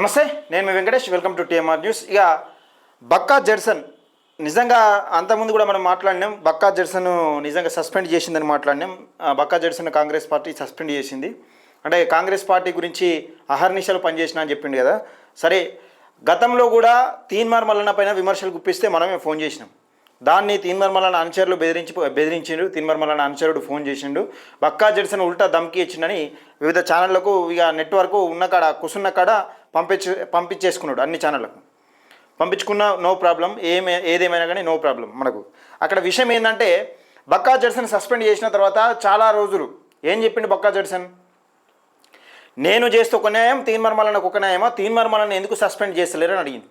నమస్తే నేను మీ Venkatesh welcome to TMR news. ఇక బక్కా జెర్సన్ నిజంగా అంతకుముందు కూడా మనం మాట్లాడినాం బక్కా జెర్సన్ నిజంగా సస్పెండ్ చేసిందని మాట్లాడినాం. బక్కా జెర్సన్ కాంగ్రెస్ పార్టీ సస్పెండ్ చేసింది. అంటే కాంగ్రెస్ పార్టీ గురించి అహర్నిశలు పనిచేసిన అని చెప్పిండు కదా. సరే గతంలో కూడా తీన్మార్ మల్లన్న పైన విమర్శలు గుప్పిస్తే మనమే ఫోన్ చేసినాం. దాన్ని తీన్మార్ మల్లన్న అనుచరులు బెదిరించి బెదిరించిండు తీన్మార్ మల్లన్న అనుచరుడు ఫోన్ చేసిండు. బక్కా జెర్సన్ ఉల్టా ధమ్కి ఇచ్చిండని వివిధ ఛానళ్ళకు ఇక నెట్వర్క్ ఉన్న కాడ కుసున్న కాడ పంపించే పంపించేసుకున్నాడు అన్ని ఛానళ్ళకు. పంపించుకున్న నో ప్రాబ్లం ఏమే ఏదేమైనా కానీ నో ప్రాబ్లం మనకు. అక్కడ విషయం ఏంటంటే బక్కా జడ్సన్ సస్పెండ్ చేసిన తర్వాత చాలా రోజులు. ఏం చెప్పిండు బక్కా జడ్సన్ నేను చేస్తే ఒక న్యాయం తీన్మర్మలను ఒక న్యాయమా? తీన్మర్మలను ఎందుకు సస్పెండ్ చేస్తలేరు అని అడిగింది.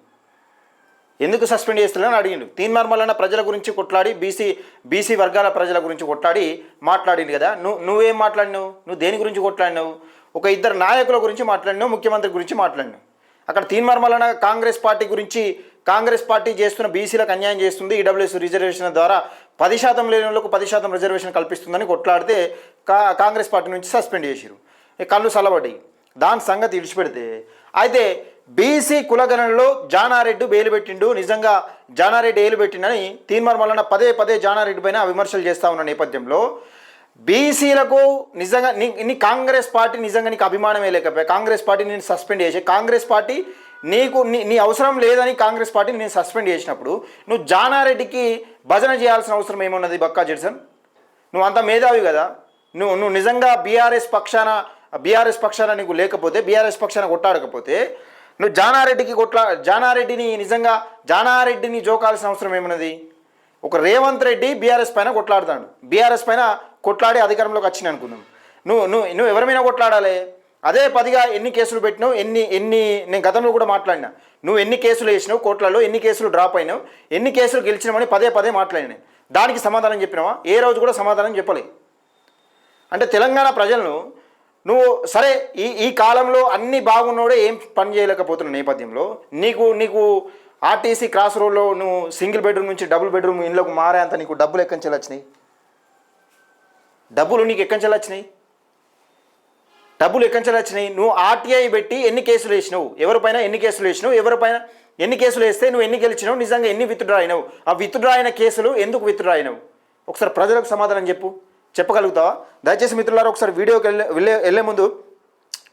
ఎందుకు సస్పెండ్ చేస్తలేరని అడిగిండు. తీన్మర్మలన్న ప్రజల గురించి కొట్లాడి బీసీ బీసీ వర్గాల ప్రజల గురించి కొట్లాడి మాట్లాడింది కదా. నువ్వు నువ్వేం మాట్లాడినావు? నువ్వు దేని గురించి కొట్లాడినావు? ఒక ఇద్దరు నాయకుల గురించి మాట్లాడినావు ముఖ్యమంత్రి గురించి మాట్లాడినావు. అక్కడ తీన్మర్మలన కాంగ్రెస్ పార్టీ గురించి కాంగ్రెస్ పార్టీ చేస్తున్న బీసీలకు అన్యాయం చేస్తుంది ఈడబ్ల్యూఎస్ రిజర్వేషన్ ద్వారా పది శాతం లేని వాళ్ళకు పది శాతం రిజర్వేషన్ కల్పిస్తుందని కొట్లాడితే కా కాంగ్రెస్ పార్టీ నుంచి సస్పెండ్ చేసిరు కళ్ళు సలబడి దాని సంగతి ఇడిచిపెడితే అయితే బీసీ కులగణనలో జానారెడ్డి బెయిలు పెట్టిండు నిజంగా జానారెడ్డి ఏలు పెట్టిండని తీన్మార్ పదే పదే జానారెడ్డి పైన విమర్శలు చేస్తా ఉన్న నేపథ్యంలో బీసీలకు నిజంగా నీ నీ కాంగ్రెస్ పార్టీ నిజంగా నీకు అభిమానమే లేకపోయా. కాంగ్రెస్ పార్టీ నేను సస్పెండ్ చేసి. కాంగ్రెస్ పార్టీ నీకు నీ నీ అవసరం లేదని కాంగ్రెస్ పార్టీని నేను సస్పెండ్ చేసినప్పుడు నువ్వు జానారెడ్డికి భజన చేయాల్సిన అవసరం ఏమున్నది బక్కా జడ్సన్? నువ్వు అంత మేధావి కదా. నువ్వు నువ్వు నిజంగా బీఆర్ఎస్ పక్షాన బీఆర్ఎస్ పక్షాన నీకు లేకపోతే బీఆర్ఎస్ పక్షాన కొట్టాడకపోతే నువ్వు జానారెడ్డికి కొట్లా జానారెడ్డిని నిజంగా జానారెడ్డిని జోకాల్సిన అవసరం ఏమున్నది? ఒక రేవంత్ రెడ్డి బీఆర్ఎస్ పైన కొట్లాడుతాడు. బీఆర్ఎస్ పైన కొట్లాడి అధికారంలోకి వచ్చింది అనుకుందాం. నువ్వు నువ్వు నువ్వు ఎవరిమైనా కొట్లాడాలి? అదే పదిగా ఎన్ని కేసులు పెట్టినావు? ఎన్ని ఎన్ని నేను గతంలో కూడా మాట్లాడినా. నువ్వు ఎన్ని కేసులు వేసినావు? కోట్లలో ఎన్ని కేసులు డ్రాప్ అయినావు? ఎన్ని కేసులు గెలిచినామని పదే పదే మాట్లాడినాయి దానికి సమాధానం చెప్పినావా? ఏ రోజు కూడా సమాధానం చెప్పలే. అంటే తెలంగాణ ప్రజలను నువ్వు సరే ఈ ఈ కాలంలో అన్ని బాగున్నోడే ఏం పని చేయలేకపోతున్న నేపథ్యంలో. నీకు నీకు ఆర్టీసీ క్రాస్ రోడ్లో నువ్వు సింగిల్ బెడ్రూమ్ నుంచి డబుల్ బెడ్రూమ్ ఇంట్లోకి మారేంత నీకు డబ్బులు ఎక్కంచెలు వచ్చినాయి? డబ్బులు నీకు ఎక్కంచెలు వచ్చినాయి? డబ్బులు ఎక్కంచెలు వచ్చినాయి? నువ్వు ఆర్టీఐ పెట్టి ఎన్ని కేసులు వేసినావు? ఎవరిపైన ఎన్ని కేసులు వేసినావు? ఎవరిపైన ఎన్ని కేసులు వేస్తే నువ్వు ఎన్ని గెలిచినావు? నిజంగా ఎన్ని విత్డ్రా అయినావు? ఆ విత్డ్రా అయిన కేసులు ఎందుకు విత్డ్రా అయినావు? ఒకసారి ప్రజలకు సమాధానం చెప్పు. చెప్పగలుగుతావా? దయచేసి మిత్రులారా ఒకసారి వీడియోకి వెళ్ళే వెళ్ళే వెళ్ళే ముందు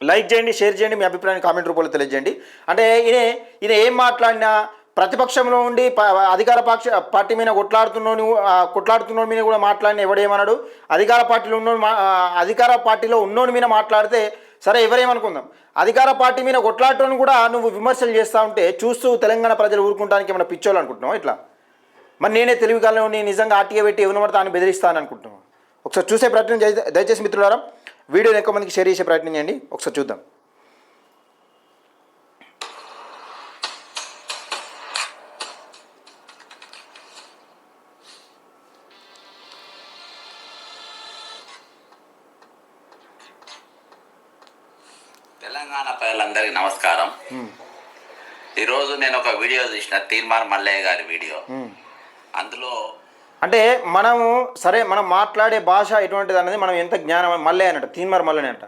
లైక్ చేయండి షేర్ చేయండి మీ అభిప్రాయాన్ని కామెంట్ రూపంలో తెలియజేయండి. అంటే ఈయన ఈయన ఏం మాట్లాడినా ప్రతిపక్షంలో ఉండి అధికార పక్ష పార్టీ మీద కొట్లాడుతున్నోని కొట్లాడుతున్నోని మీద కూడా మాట్లాడిన ఎవడేమన్నాడు అధికార పార్టీలో ఉన్న మా అధికార పార్టీలో ఉన్నోని మీద మాట్లాడితే సరే ఎవరేమనుకుందాం? అధికార పార్టీ మీద కొట్లాడటం కూడా నువ్వు విమర్శలు చేస్తూ ఉంటే చూస్తూ తెలంగాణ ప్రజలు ఊరుకుంటానికి ఏమైనా పిచ్చోళ్ళు అనుకుంటున్నావు ఇట్లా? మరి నేనే తెలివికాలని నిజంగా ఆర్టీఏ పెట్టి ఎవరిని పడితే ఆయన బెదిరిస్తాను అనుకుంటున్నాను ఒకసారి చూసే ప్రయత్నం దయచేసి మిత్రులారా. వీడియోని ఎక్కువ మందికి షేర్ చేసే ప్రయత్నం చేయండి. ఒకసారి చూద్దాం. తెలంగాణ ప్రజలందరికీ నమస్కారం. ఈరోజు నేను ఒక వీడియో చూసిన తీర్మార్ మల్లయ్య గారి వీడియో. అందులో అంటే మనము సరే మనం మాట్లాడే భాష ఎటువంటిది అనేది మనం ఎంత జ్ఞానం మళ్ళీ అనట తీన్మార్ మళ్ళీ అంట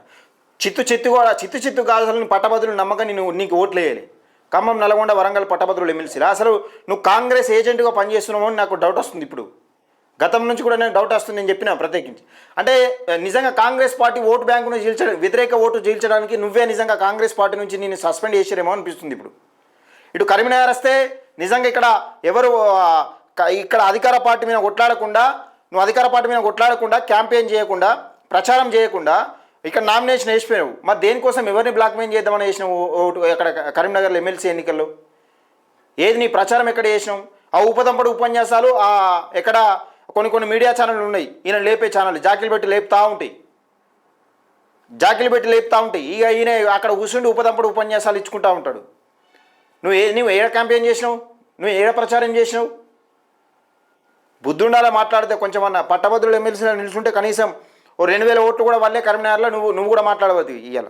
చిత్తు చిత్తు కూడా చిత్తు చిత్తు కాల్సలను పట్టభద్రులు నమ్మకం నువ్వు నీకు ఓట్లు వేయాలి ఖమ్మం నల్గొండ వరంగల్ పట్టభద్రులు ఎమ్మెల్సీలు. అసలు నువ్వు కాంగ్రెస్ ఏజెంట్గా పనిచేస్తున్నావు అని నాకు డౌట్ వస్తుంది ఇప్పుడు. గతం నుంచి కూడా నేను డౌట్ వస్తుంది నేను చెప్పిన ప్రత్యేకించి. అంటే నిజంగా కాంగ్రెస్ పార్టీ ఓటు బ్యాంకును జీల్చడం వ్యతిరేక ఓటు జీల్చడానికి నువ్వే నిజంగా కాంగ్రెస్ పార్టీ నుంచి నేను సస్పెండ్ చేసారేమో అనిపిస్తుంది ఇప్పుడు. ఇటు కరీంనగర్ వస్తే నిజంగా ఇక్కడ ఎవరు ఇక్కడ అధికార పార్టీ మీద కొట్లాడకుండా నువ్వు అధికార పార్టీ మీద కొట్లాడకుండా క్యాంపెయిన్ చేయకుండా ప్రచారం చేయకుండా ఇక్కడ నామినేషన్ వేసిపోయావు మరి దేనికోసం ఎవరిని బ్లాక్మెయిల్ చేద్దామని వేసినావు ఓ- ఓటు అక్కడ కరీంనగర్లో ఎమ్మెల్సీ ఎన్నికల్లో? ఏది నీ ప్రచారం ఎక్కడ చేసినావు? ఆ ఉపదంపడు ఉపన్యాసాలు ఆ ఎక్కడ కొన్ని కొన్ని మీడియా ఛానళ్ళు ఉన్నాయి. ఈయన లేపే ఛానల్ జాకిలు పెట్టి లేపుతూ ఉంటాయి. జాకిలు పెట్టి లేపుతూ ఉంటాయి. ఇక ఈయన అక్కడ కూర్చుండి ఉపదంపడు ఉపన్యాసాలు ఇచ్చుకుంటూ ఉంటాడు. నువ్వు ఏ నువ్వు ఏడ క్యాంపెయిన్ చేసినావు? నువ్వు ఏడ ప్రచారం చేసినావు? బుద్ధుండాలా మాట్లాడితే కొంచెం అన్న పట్టభద్రులు ఎమ్మెల్సీలో నిలుచుంటే కనీసం ఓ రెండు వేల ఓట్లు కూడా వల్లే కరీంనగర్లో నువ్వు నువ్వు కూడా మాట్లాడవద్దు ఇవాళ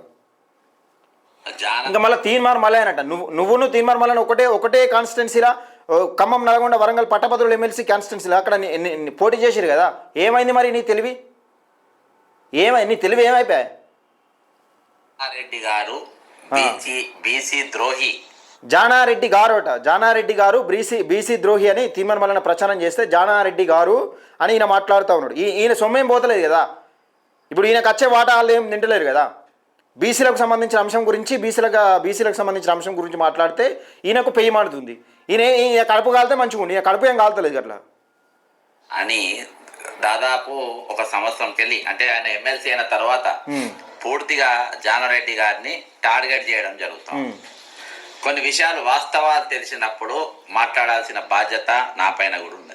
ఇంకా మళ్ళీ తీన్మార్ మళ్ళీ అనట నువ్వు నువ్వును తీన్మార్ మళ్ళీ ఒకటే ఒకటే కాన్స్టిట్యున్సీలా ఓ, ఖమ్మం నల్గొండ వరంగల్ పట్టభద్రులు ఎమ్మెల్సీ కాన్స్టిట్యున్సీలో అక్కడ పోటీ చేసిరు కదా? ఏమైంది మరి నీ తెలివి? ఏమై నీ తెలివి ఏమైపోయా రెడ్డి గారు బీసీ ద్రోహి. జానారెడ్డి గారు అట. జానారెడ్డి గారు బీసీ బీసీ ద్రోహి అని తీర్మానం వలన ప్రచారం చేస్తే జానారెడ్డి గారు అని ఈయన మాట్లాడుతూ ఉన్నాడు. ఈ ఈయన సొమ్మేం పోతలేదు కదా. ఇప్పుడు ఈయనకు వచ్చే వాటా వాళ్ళు ఏం తింటలేరు కదా. బీసీలకు సంబంధించిన అంశం గురించి బీసీలకు బీసీలకు సంబంధించిన అంశం గురించి మాట్లాడితే ఈయనకు పెయ్యి మాడుతుంది. ఈయన ఈయన కడుపు కాలితే మంచిగా ఉంది ఈయన కడుపు ఏం కాలుతలేదు అట్లా. అని దాదాపు ఒక సంవత్సరంకి వెళ్ళి అంటే ఆయన ఎమ్మెల్సీ అయిన తర్వాత. పూర్తిగా జానారెడ్డి గారిని టార్గెట్ చేయడం జరుగుతుంది. కొన్ని విషయాలు వాస్తవాలు తెలిసినప్పుడు మాట్లాడాల్సిన బాధ్యత నా పైన కూడా ఉంది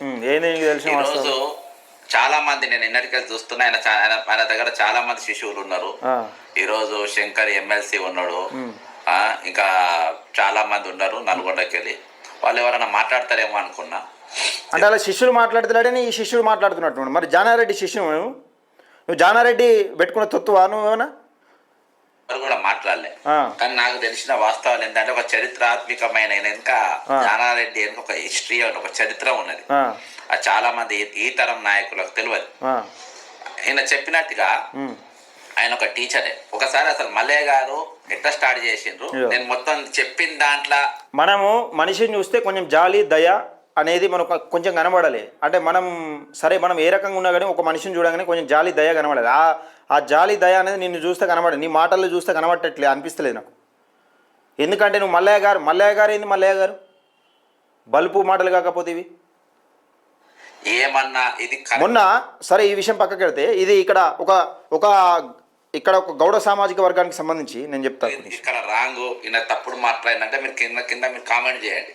ఈరోజు? చాలా మంది నేను ఎన్నటికీ చూస్తున్నా ఆయన ఆయన దగ్గర చాలా మంది శిశువులు ఉన్నారు. ఆ, ఈరోజు శంకర్ ఎమ్మెల్సీ ఉన్నాడు. ఇంకా చాలా మంది ఉన్నారు నల్గొండకి వెళ్ళి వాళ్ళు ఎవరైనా మాట్లాడతారేమో అనుకున్నా. అంటే అలా శిష్యులు మాట్లాడుతున్నాడని ఈ శిష్యుడు మాట్లాడుతున్నట్టు మరి జానారెడ్డి శిష్యుడు నువ్వు? నువ్వు జానారెడ్డి పెట్టుకున్న తొత్తువా? నువ్వేమన్నా ఎవరు కూడా మాట్లాడలే. కానీ నాకు తెలిసిన వాస్తవాలు ఏంటంటే ఒక చరిత్రాత్మకమైన వెనుక. జానారెడ్డి వెనుక ఒక హిస్టరీ ఒక చరిత్ర ఉన్నది. అది చాలా మంది ఈ- తరం నాయకులకు తెలియదు. ఆ, ఈయన చెప్పినట్టుగా ఆయన ఒక టీచరే ఒకసారి అసలు మల్లయ్య గారు ఎట్లా స్టార్ట్ చేసిండ్రు. నేను మొత్తం చెప్పిన దాంట్లో మనము మనిషిని చూస్తే కొంచెం జాలి దయ అనేది మనకు కొంచెం కనబడాలి. అంటే మనం సరే మనం ఏ రకంగా ఉన్నా కానీ ఒక మనిషిని చూడగానే కొంచెం జాలి దయ కనబడాలి. ఆ ఆ జాలి దయ అనేది నిన్ను చూస్తే కనబడదు. నీ మాటల్లో చూస్తే కనబడట్లే అనిపిస్తలేదు నాకు. ఎందుకంటే నువ్వు మల్లయ్య గారు మల్లయ్య గారు ఏంది మల్లయ్య గారు? బలుపు మాటలు కాకపోతే ఇవి? ఏమన్నా ఇది మొన్న సరే ఈ విషయం పక్కకి వెళ్తే ఇది ఇక్కడ ఒక ఒక ఇక్కడ ఒక గౌడ సామాజిక వర్గానికి సంబంధించి నేను చెప్తాను ఇక్కడ రాంగ్ ఈయన తప్పుడు మాట్లాడినంటే మీరు కింద కింద మీరు కామెంట్ చేయండి.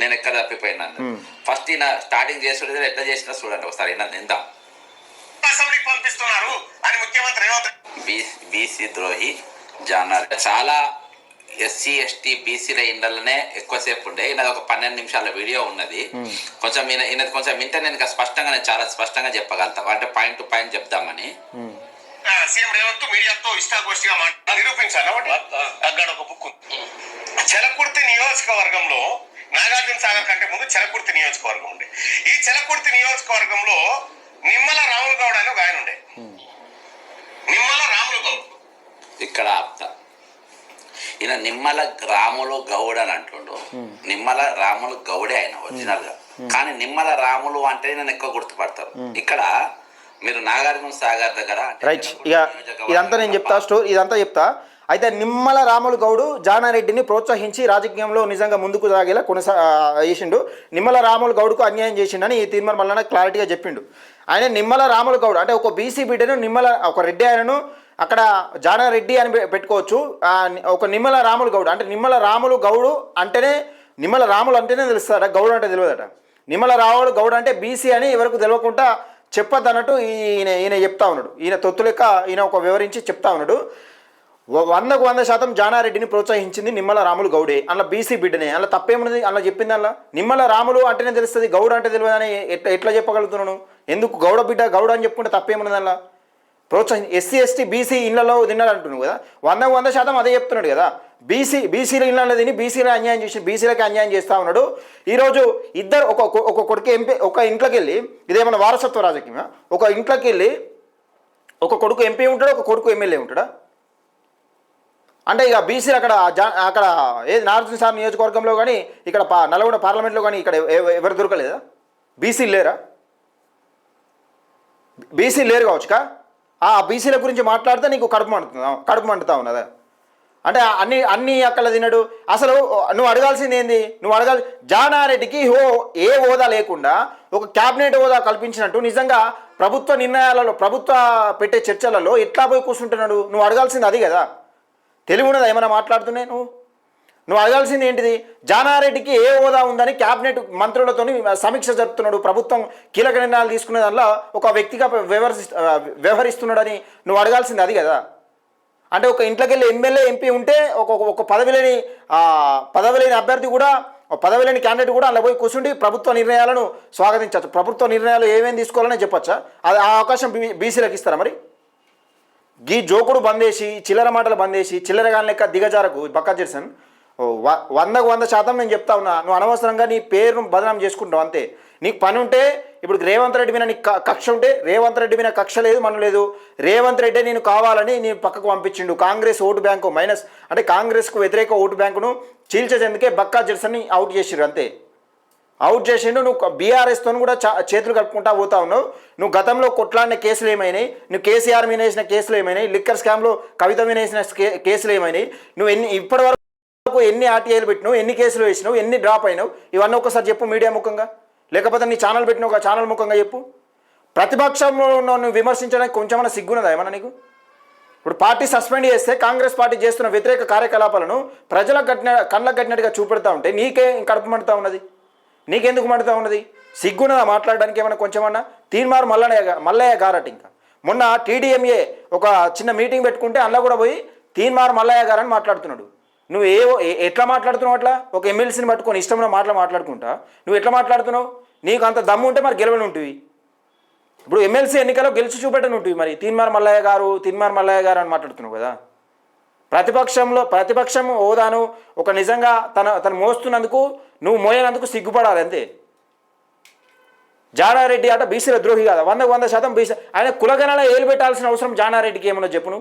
నేను ఎక్కడ తప్పిపోయినా. ఫస్ట్ ఈయన స్టార్టింగ్ చేస్తుండే ఎట్లా చేసినా చూడండి ఒకసారి నిందాం. అసెంబ్లీకి పంపిస్తున్నారు. బీసీ ద్రోహి జానార్. చాలా ఎస్సీ ఎస్టీ బీసీల ఇండ్లనే ఎక్కువసేపు ఉండే. ఈయనది ఒక పన్నెండు నిమిషాల వీడియో ఉన్నది. కొంచెం ఈయన ఈయనది కొంచెం వింటే నేను ఇంకా స్పష్టంగా నేను చాలా స్పష్టంగా చెప్పగలుగుతాను అంటే పాయింట్ టు పాయింట్ చెప్దామని. ఉమ్, సీఎం రేవంత్ మీడియాతో ఇష్టాగోష్ఠిగా మాట్లాడి నిరూపించాను అక్కడ ఒక బుక్ ఉంది. చెలకుర్తి నియోజకవర్గంలో నాగార్జున సాగర్ కంటే ముందు చెలకుర్తి నియోజకవర్గం ఉండే. ఈ చెలకుర్తి నియోజకవర్గంలో నిమ్మల రాములు గౌడ్ అని ఒక ఆయన ఉండే నిమ్మల రాములు గౌడ్ ఇక్కడ ఆప్తా ఈయన నిమ్మల రాములు గౌడ్ అని అంటుండు. నిమ్మల రాములు గౌడే ఆయన ఒరిజినల్గా. కానీ నిమ్మల రాములు అంటే నేను ఎక్కువ గుర్తుపడతారు. ఇక్కడ మీరు నాగార్జున సాగర్ దగ్గర రైట్ ఇక ఇదంతా నేను చెప్తా స్టోరీ ఇదంతా చెప్తా. అయితే నిమ్మల రాములు గౌడు జానారెడ్డిని ప్రోత్సహించి రాజకీయంలో నిజంగా ముందుకు సాగేలా కొనసా చేసిండు నిమ్మల రాములు గౌడుకు అన్యాయం చేసిండని ఈ తీర్మానం వలన క్లారిటీగా చెప్పిండు. ఆయన నిమ్మల రాములు గౌడ్ అంటే ఒక బీసీ బిడ్డను నిమ్మల ఒక రెడ్డి ఆయనను అక్కడ జానారెడ్డి అని పె- పెట్టుకోవచ్చు. ఒక నిమ్మల రాములు గౌడు. అంటే నిమ్మల రాములు గౌడు అంటేనే నిమ్మల రాములు అంటేనే తెలుస్తారట గౌడు అంటే తెలియదట. నిమ్మల రాములు గౌడు అంటే బీసీ అని ఎవరికి తెలియకుండా చెప్పొద్దు అన్నట్టు ఈయన ఈయన చెప్తా ఉన్నాడు. ఈయన తొత్తు లెక్క ఈయన ఒక వివరించి చెప్తా ఉన్నాడు. వ- వందకు వంద శాతం జానారెడ్డిని ప్రోత్సహించింది నిమ్మల రాములు గౌడే. అందులో బీసీ బిడ్డనే. అలా తప్పేమున్నది అందులో చెప్పింది అందులో? నిమ్మల రాములు అంటేనే తెలుస్తుంది గౌడ అంటే తెలియదని ఎట్లా ఎట్లా చెప్పగలుగుతున్నాను? ఎందుకు గౌడ బిడ్డ గౌడ అని చెప్పుకుంటే తప్పేమున్నది అలా ప్రోత్సహించి ఎస్సీ ఎస్టీ బీసీ ఇళ్ళలో తిన్నాడు కదా? వందకు వంద శాతం అదే చెప్తున్నాడు కదా? బీసీ బీసీల ఇళ్ళలో తిని బీసీలో అన్యాయం చేసి బీసీలకు అన్యాయం చేస్తూ ఉన్నాడు. ఈరోజు ఇద్దరు ఒక ఒక కొడుకు ఎంపీ ఒక ఇంట్లోకి వెళ్ళి ఇదేమన్నా వారసత్వ రాజకీయమా? ఒక ఇంట్లోకి వెళ్ళి ఒక కొడుకు ఎంపీ ఉంటాడు? ఒక కొడుకు ఎమ్మెల్యే ఉంటాడా? అంటే ఇక బీసీలు అక్కడ జా అక్కడ ఏది నాగార్జున సార్ నియోజకవర్గంలో కానీ ఇక్కడ పా నల్గొండ పార్లమెంట్లో కానీ ఇక్కడ ఎవ- ఎవరు దొరకలేదా? బీసీలు లేరా? బీసీలు లేరు కావచ్చుకా ఆ బీసీల గురించి మాట్లాడితే నీకు కడుపు మండుతుందా కడుపు మండుతా ఉన్నదా? అంటే అన్ని అన్ని అక్కడ తినడు. అసలు నువ్వు అడగాల్సింది ఏంది? నువ్వు అడగాలి జానారెడ్డికి హో ఏ హోదా లేకుండా ఒక క్యాబినెట్ హోదా కల్పించినట్టు నిజంగా ప్రభుత్వ నిర్ణయాలలో ప్రభుత్వ పెట్టే చర్చలలో ఎట్లా పోయి కూర్చుంటున్నాడు? నువ్వు అడగాల్సింది అది కదా. తెలివి ఉన్నదా? ఏమైనా మాట్లాడుతున్నాయి నువ్వు? నువ్వు అడగాల్సింది ఏంటిది? జానారెడ్డికి ఏ హోదా ఉందని క్యాబినెట్ మంత్రులతో సమీక్ష జరుపుతున్నాడు. ప్రభుత్వం కీలక నిర్ణయాలు తీసుకునే దానిలో ఒక వ్యక్తిగా వ్యవహరి వ్యవహరిస్తున్నాడని నువ్వు అడగాల్సింది అది కదా? అంటే ఒక ఇంట్లోకి వెళ్ళి ఎమ్మెల్యే ఎంపీ ఉంటే ఒక ఒక- పదవి లేని పదవి లేని అభ్యర్థి కూడా పదవి లేని క్యాండిడేట్ కూడా అలా పోయి కూర్చుండి ప్రభుత్వ నిర్ణయాలను స్వాగతించవచ్చు ప్రభుత్వ నిర్ణయాలు ఏమేమి తీసుకోవాలని చెప్పొచ్చా? అది ఆ అవకాశం బీ బీసీలకు ఇస్తారా మరి? గీ జోకుడు బందేసి చిల్లర మాటలు బందేసి చిల్లరగాని లెక్క దిగజారకు బక్కా జెర్సన్ వందకు వంద శాతం నేను చెప్తా ఉన్నా. నువ్వు అనవసరంగా నీ పేరును బదనాం చేసుకుంటావు అంతే. నీకు పని ఉంటే ఇప్పుడు రేవంత్ రెడ్డి మీద నీకు క- కక్ష ఉంటే రేవంత్ రెడ్డి మీద కక్ష లేదు మనం లేదు. రేవంత్ రెడ్డి నేను కావాలని నేను పక్కకు పంపించిండు. కాంగ్రెస్ ఓటు బ్యాంకు మైనస్ అంటే కాంగ్రెస్కు వ్యతిరేక ఓటు బ్యాంకును చీల్చేసేందుకే బక్కా జెర్సన్ని అవుట్ చేసిర్రు అంతే. అవుట్ చేసిండు నువ్వు బీఆర్ఎస్తో కూడా చా చేతులు కట్టుకుంటా పోతా ఉన్నావు. నువ్వు గతంలో కొట్లాడిన కేసులు ఏమైనాయి? నువ్వు కేసీఆర్ మీద వేసిన కేసులు ఏమైనాయి? లిక్కర్ స్కామ్లో కవిత మీద వేసిన కేసులు ఏమైనాయి? నువ్వు ఎన్ని ఇప్పటివరకు వరకు ఎన్ని ఆర్టీఐలు పెట్టినావు ఎన్ని కేసులు వేసినావు ఎన్ని డ్రాప్ అయినావు ఇవన్నీ ఒకసారి చెప్పు మీడియా ముఖంగా. లేకపోతే నీ ఛానల్ పెట్టిన ఒక ఛానల్ ముఖంగా చెప్పు. ప్రతిపక్షంలో నువ్వు విమర్శించడానికి కొంచెమైనా సిగ్గున్నదా ఏమన్నా నీకు? ఇప్పుడు పార్టీ సస్పెండ్ చేస్తే కాంగ్రెస్ పార్టీ చేస్తున్న వ్యతిరేక కార్యకలాపాలను ప్రజలకు కట్టిన కళ్ళకు కట్టినట్టుగా చూపెడతా ఉంటే నీకే కడుపు మండుతా ఉన్నది. నీకెందుకు మండుతా ఉన్నది? సిగ్గున్నదా మాట్లాడడానికి ఏమైనా కొంచెమన్నా? తీన్మారు మల్లయ్య మల్లయ్య గారట ఇంకా. మొన్న టీడీఎంఏ ఒక చిన్న మీటింగ్ పెట్టుకుంటే అందులో కూడా పోయి తీన్మారు మల్లయ్య గారని మాట్లాడుతున్నాడు. నువ్వు ఏ ఏ- ఎట్లా మాట్లాడుతున్నావు అట్లా? ఒక ఎమ్మెల్సీని పట్టుకొని ఇష్టమైన మాటలు మాట్లాడుకుంటా? నువ్వు ఎట్లా మాట్లాడుతున్నావు? నీకు అంత దమ్ము ఉంటే మరి గెలవని ఉంటుంది ఇప్పుడు ఎమ్మెల్సీ ఎన్నికల్లో గెలిచి చూపెట్టని ఉంటుంది మరి. తీన్మార్ మల్లయ్య గారు తీన్మార్ మల్లయ్య గారు అని మాట్లాడుతున్నావు కదా. ప్రతిపక్షంలో ప్రతిపక్షం హోదాను ఒక నిజంగా తన తను మోస్తున్నందుకు నువ్వు మోయనందుకు సిగ్గుపడాలి అంతే. జానారెడ్డి అట బీసీల ద్రోహి కాదా? వంద వంద శాతం బీసీ ఆయన కులగణాల ఏలు పెట్టాల్సిన అవసరం జానారెడ్డికి ఏమన్నా చెప్పును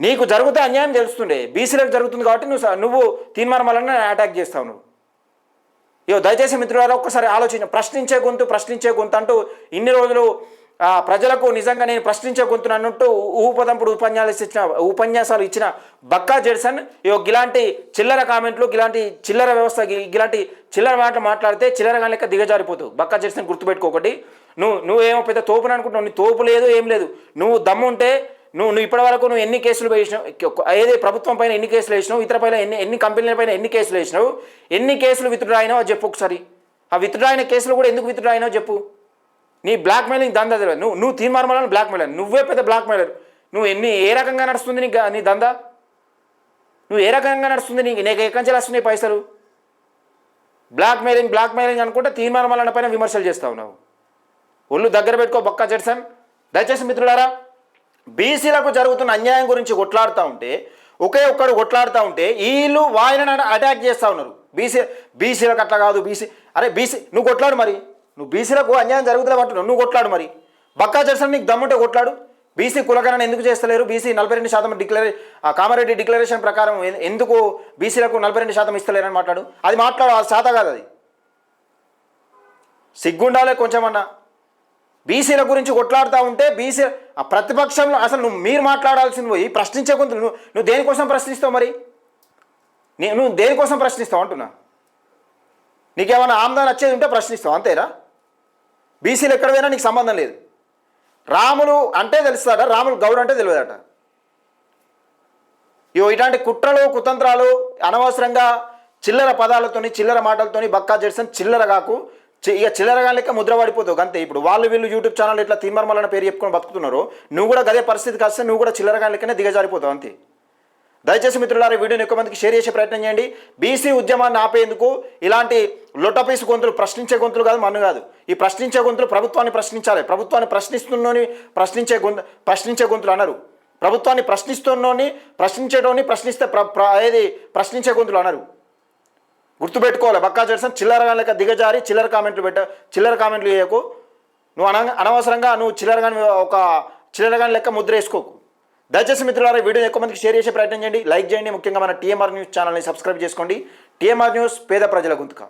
నీకు జరుగుతే అన్యాయం తెలుస్తుండే. బీసీలకు జరుగుతుంది కాబట్టి నువ్వు నువ్వు తీన్మార్ మల్లన్న అటాక్ చేస్తావు నువ్వు. ఇయో దయచేసి మిత్రులారా ఒక్కసారి ఆలోచించ. ప్రశ్నించే గొంతు ప్రశ్నించే గొంతు అంటూ ఇన్ని రోజులు ప్రజలకు నిజంగా నేను ప్రశ్నించే గొంతును అన్నట్టు ఊపదంపుడు ఉపన్యాసాలు ఇచ్చిన ఉపన్యాసాలు ఇచ్చిన బక్కా జెడ్సన్ ఇయో ఇలాంటి చిల్లర కామెంట్లు ఇలాంటి చిల్లర వ్యవస్థ ఇలాంటి చిల్లర మాటలు మాట్లాడితే చిల్లర లెక్క దిగజారిపోతావు బక్కా జెడ్సన్ గుర్తుపెట్టుకోకటి నువ్వు నువ్వేమో పెద్ద తోపుని అనుకుంటున్నావు నీ తోపు లేదు ఏం లేదు. నువ్వు దమ్ముంటే నువ్వు నువ్వు ఇప్పటి వరకు నువ్వు ఎన్ని కేసులు వేసినావు? ఏది ప్రభుత్వం పైన ఎన్ని కేసులు వేసినావు? ఇతర పైన ఎన్ని ఎన్ని కంపెనీల పైన ఎన్ని కేసులు వేసినావు? ఎన్ని కేసులు విత్డ్రా అయినావు చెప్పు ఒకసారి. ఆ విత్డ్రా అయిన కేసులు కూడా ఎందుకు విత్డ్రా అయినావు చెప్పు. నీ బ్లాక్ మెయిలింగ్ దందా తెలియదు. నువ్వు నువ్వు తీర్మార్మలను బ్లాక్ మెయిలర్ నువ్వే పెద్ద బ్లాక్ మెయిలర్ నువ్వు ఎన్ని ఏ రకంగా నడుస్తుంది నీ నీ దందా? నువ్వు ఏ రకంగా నడుస్తుంది నీకు నీకు ఎక్కడి నుంచి వస్తున్నాయి పైసలు? బ్లాక్ మెయిలింగ్ బ్లాక్ మెయిలింగ్ అనుకుంటే తీర్మార్మలన్న పైన విమర్శలు చేస్తావు నువ్వు ఒళ్ళు దగ్గర పెట్టుకో బొక్క జడ్సన్. దయచేసి మిత్రులారా బీసీలకు జరుగుతున్న అన్యాయం గురించి కొట్లాడుతూ ఉంటే ఒకే ఒక్కడు కొట్లాడుతూ ఉంటే వీళ్ళు వాయిన అటాక్ చేస్తూ ఉన్నారు. బీసీ బీసీలకు అట్లా కాదు బీసీ అరే బీసీ నువ్వు కొట్లాడు మరి. నువ్వు బీసీలకు అన్యాయం జరుగుతులే అంటున్నావు నువ్వు కొట్లాడు మరి. బక్కా జర్సన్ నీకు దమ్ముంటే కొట్లాడు. బీసీ కులగణన ఎందుకు చేస్తలేరు? బీసీ నలభై రెండు శాతం డిక్లరే కామారెడ్డి డిక్లరేషన్ ప్రకారం ఎందుకు బీసీలకు నలభై రెండు శాతం ఇస్తలేరని మాట్లాడు? అది మాట్లాడు అది శాత కాదు అది. సిగ్గుండాలే కొంచెమన్నా. బీసీల గురించి కొట్లాడుతూ ఉంటే బీసీ ఆ ప్రతిపక్షంలో అసలు నువ్వు మీరు మాట్లాడాల్సింది పోయి ప్రశ్నించే కొంత నువ్వు నువ్వు దేనికోసం ప్రశ్నిస్తావు మరి? నేను నువ్వు దేనికోసం ప్రశ్నిస్తావు అంటున్నా? నీకేమైనా ఆమ్దాన్ వచ్చేది ఉంటే ప్రశ్నిస్తావు అంతేరా బీసీలు ఎక్కడ పోయినా నీకు సంబంధం లేదు. రాములు అంటే తెలుస్తాడ? రాములు గౌడ్ అంటే తెలియదట. ఇవో ఇలాంటి కుట్రలు కుతంత్రాలు అనవసరంగా చిల్లర పదాలతోని చిల్లర మాటలతోని బక్కా జెడ్సన్ చిల్లర కాకు ఇక చిల్లరగా లెక్క ముద్ర పడిపోతావు అంతే ఇప్పుడు వాళ్ళు వీళ్ళు యూట్యూబ్ ఛానల్ ఇట్లా తిమ్మర్మలన పేరు చెప్పుకొని బతుకుతున్నారు నువ్వు కూడా గదే పరిస్థితికి కాస్తే నువ్వు కూడా చిల్లరగా లెక్కనే దిగజారిపోతావు అంతే. దయచేసి మిత్రులారా వీడియోని ఎక్కువ మందికి షేర్ చేసే ప్రయత్నం చేయండి. బీసీ ఉద్యమాన్ని ఆపేందుకు ఇలాంటి లొట్టపీసు గొంతులు ప్రశ్నించే గొంతులు కాదు మన్ను కాదు. ఈ ప్రశ్నించే గొంతులు ప్రభుత్వాన్ని ప్రశ్నించాలి. ప్రభుత్వాన్ని ప్రశ్నిస్తున్నోని ప్రశ్నించే గొంతు ప్రశ్నించే గొంతులు అన్నారు ప్రభుత్వాన్ని ప్రశ్నిస్తున్నోని ప్రశ్నించేటోని ప్రశ్నిస్తే ప్ర ప్ర- ఏది? ప్రశ్నించే గొంతులు అన్నారు గుర్తుపెట్టుకోవాలి. బక్కా జడ్సన్ చిల్లర లెక్క దిగజారి చిల్లర కామెంట్లు పెట్ట చిల్లర కామెంట్లు చేయకు. నువ్వు అన అనవసరంగా నువ్వు చిల్లరగాని ఒక చిల్లరగాని లెక్క ముద్ర వేసుకోకు. దయచేసి మిత్రులారా వీడియో వీడియోని ఎక్కువ మందికి షేర్ చేసే ప్రయత్నం చేయండి. లైక్ చేయండి. ముఖ్యంగా మన టీఎంఆర్ న్యూస్ ఛానల్ని సబ్స్క్రైబ్ చేసుకోండి. టీఎంఆర్ న్యూస్ పేద ప్రజల గొంతుక.